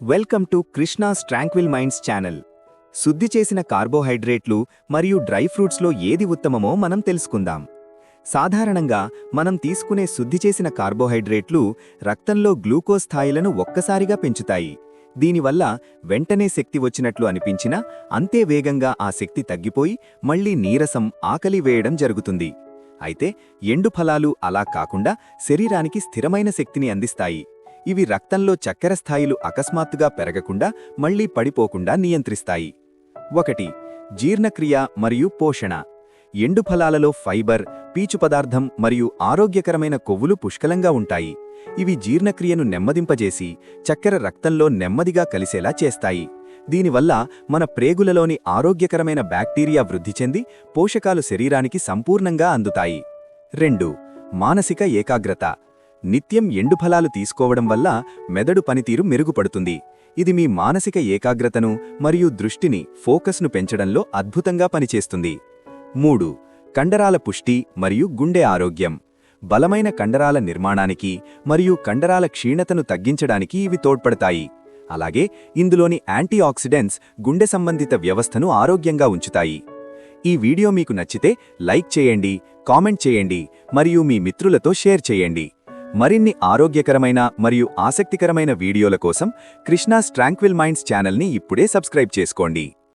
Welcome to Krishna's tranquil minds channel. శుద్ధి చేసిన కార్బోహైడ్రేట్లు మరియు డ్రై ఫ్రూట్స్లో ఏది ఉత్తమమో మనం తెలుసుకుందాం. సాధారణంగా మనం తీసుకునే శుద్ధి చేసిన కార్బోహైడ్రేట్లు రక్తంలో గ్లూకోజ్ స్థాయిలను ఒక్కసారిగా పెంచుతాయి. దీనివల్ల వెంటనే శక్తి వచ్చినట్లు అనిపించినా అంతే వేగంగా ఆ శక్తి తగ్గిపోయి మళ్ళీ నీరసం ఆకలి వేయడం జరుగుతుంది. అయితే ఎండు ఫలాలు అలా కాకుండా శరీరానికి స్థిరమైన శక్తిని అందిస్తాయి. ఇవి రక్తంలో చక్కెర స్థాయిలు అకస్మాత్తుగా పెరగకుండా మళ్ళీ పడిపోకుండా నియంత్రిస్తాయి. ఒకటి జీర్ణక్రియ మరియు పోషణ. ఎండు ఫలాలలో ఫైబర్ పీచు పదార్థం మరియు ఆరోగ్యకరమైన కొవ్వులు పుష్కలంగా ఉంటాయి. ఇవి జీర్ణక్రియను నెమ్మదింపజేసి చక్కెర రక్తంలో నెమ్మదిగా కలిసేలా చేస్తాయి. దీనివల్ల మన ప్రేగులలోని ఆరోగ్యకరమైన బ్యాక్టీరియా వృద్ధి చెంది పోషకాలు శరీరానికి సంపూర్ణంగా అందుతాయి. రెండు మానసిక ఏకాగ్రత. నిత్యం ఎండుఫలాలు తీసుకోవడం వల్ల మెదడు పనితీరు మెరుగుపడుతుంది. ఇది మీ మానసిక ఏకాగ్రతను మరియు దృష్టిని ఫోకస్ను పెంచడంలో అద్భుతంగా పనిచేస్తుంది. మూడు కండరాల పుష్టి మరియు గుండె ఆరోగ్యం. బలమైన కండరాల నిర్మాణానికి మరియు కండరాల క్షీణతను తగ్గించడానికి ఇవి తోడ్పడతాయి. అలాగే ఇందులోని యాంటీఆక్సిడెంట్స్ గుండె సంబంధిత వ్యవస్థను ఆరోగ్యంగా ఉంచుతాయి. ఈ వీడియో మీకు నచ్చితే లైక్ చేయండి కామెంట్ చేయండి మరియు మీ మిత్రులతో షేర్ చేయండి. మరిన్ని ఆరోగ్యకరమైన మరియు ఆసక్తికరమైన వీడియోల కోసం కృష్ణాస్ ట్రాంక్విల్ మైండ్స్ ఛానల్ని ఇప్పుడే సబ్స్క్రైబ్ చేసుకోండి.